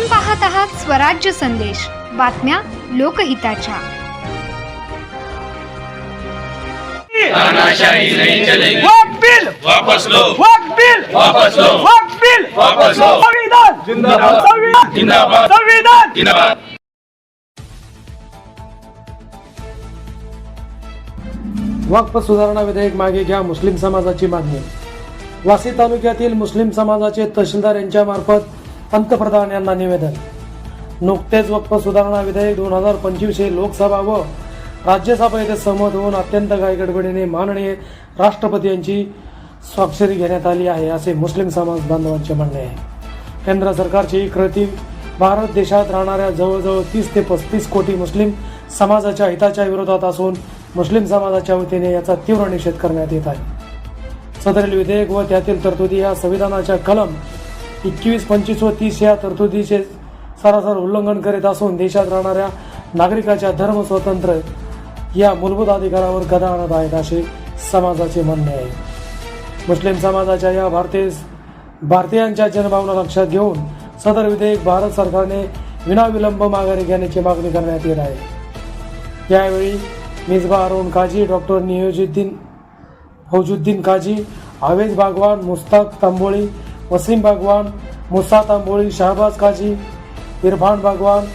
आपण पाहत आहात स्वराज्य संदेश. बातम्या लोकहिताच्या. तानाशाही नहीं चलेगी वक्त बिल वापस लो वक्त बिल वापस लो वक्त बिल वापस लो संविधान! जिंदाबाद. संविधान! जिंदाबाद. संविधान! जिंदाबाद. वक्फ सुधारणा विधेयक मागे घ्या मुस्लिम समाजाची मागणी. वासी तालुक्यातील मुस्लिम समाजाचे तहसीलदार यांच्यामार्फत पंतप्रधान यांना निवेदन. नुकतेच वक्फ सुधारणा विधेयक दोन हजार पंचवीस हे लोकसभा व राज्यसभा येथे सहमत होऊन अत्यंत गायगडबडीने माननीय राष्ट्रपती यांची स्वाक्षरी घेण्यात आली आहे असे मुस्लिम समाज बांधवांचे म्हणणे आहे. केंद्र सरकारची ही कृती भारत देशात राहणाऱ्या जवळजवळ तीस ते पस्तीस कोटी मुस्लिम समाजाच्या हिताच्या विरोधात असून मुस्लिम समाजाच्या वतीने याचा तीव्र निषेध करण्यात येत आहे. सदरील विधेयक व त्यातील तरतुदी या संविधानाच्या कलम एकवीस पंचवीस व तीस या तरतुदीचे सरासर उल्लंघन करीत असून देशात राहणाऱ्या नागरिकाच्या धर्म स्वातंत्र्य या मूलभूत अधिकारावर गदा आणत आहेत असे समाजाचे म्हणणे आहे. मुस्लिम समाजाच्या या भारतीय भारतीयांच्या जनभावना लक्षात घेऊन सदर विधेयक भारत सरकारने विनाविलंब माघारी घेण्याची मागणी करण्यात येत आहे. यावेळी मिसबा अरुण काजी डॉक्टर नियोजुद्दीन फौजुद्दीन काजी आवेज बागवान मुस्ताक तांबोळी वसीम बागवान मुसा तांबोळी शहबाज काजी इरफान बागवान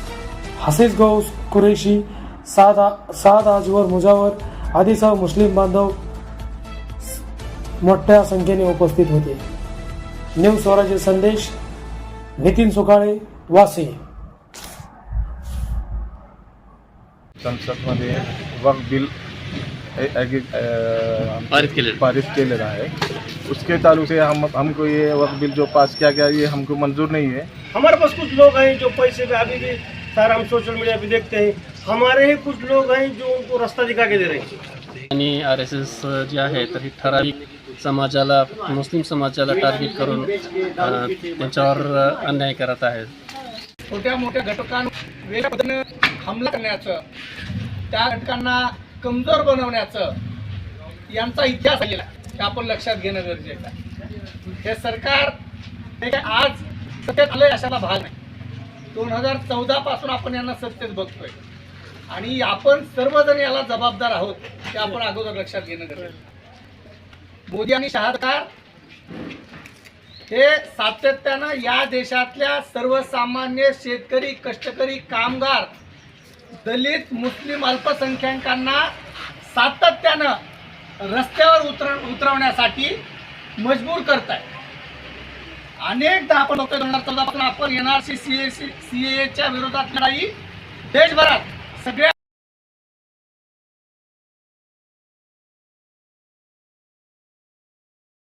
हसीस गौस कुरेशी साद साद आजवर मुजावर आदीसह मुस्लिम बांधव मोठ्या संख्येने उपस्थित होते. न्यू स्वराज्य संदेश नितीन सुकाळे वासी. संसदमध्ये वक बिल पारित केले पारित केलेलं आहे उसके ताल्लुक से हम हमको ये वक्फ बिल जो पास किया गया ये हमको मंजूर नहीं है। हमारे पास कुछ लोग हैं जो पैसे पे अभी भी सारा हम सोशल मीडिया पे देखते हैं। हमारे ही कुछ लोग हैं जो उनको रास्ता दिखा के दे रहे हैं। आणि आर एस एस जे आहे तर ही ठराविक समाजाला मुस्लिम समाजाला टार्गेट करून त्यांच्यावर अन्याय करत आहेत छोट्या मोठ्या घटकांवर वेगळ्या पद्धतीनं हमला करण्याचं त्या घटकांना कमजोर बनवण्याचं यांचा इतिहास आलेला हे आपण लक्षात घेणं गरजेचं आहे. हे सरकार हे काय आज सत्तेत आलंय अशाला भाग नाही. दोन हजार चौदा पासून आपण यांना सत्तेत बघतोय. आणि आपण सर्वजण याला जबाबदार आहोत ते आपण अगोदर लक्षात घेणं गरजेचं आहे. मोदी आणि शहादकार हे सातत्यानं या देशातल्या सर्वसामान्य शेतकरी कष्टकरी कामगार दलित मुस्लिम अल्पसंख्याकांना सातत्यानं रस्त्यावर उतर उतरवण्यासाठी मजबूर करत आहे अनेकदा आपण लोक दोन हजार आपण N R C C A C C एच्या विरोधात लढाई. देशभरात सगळ्या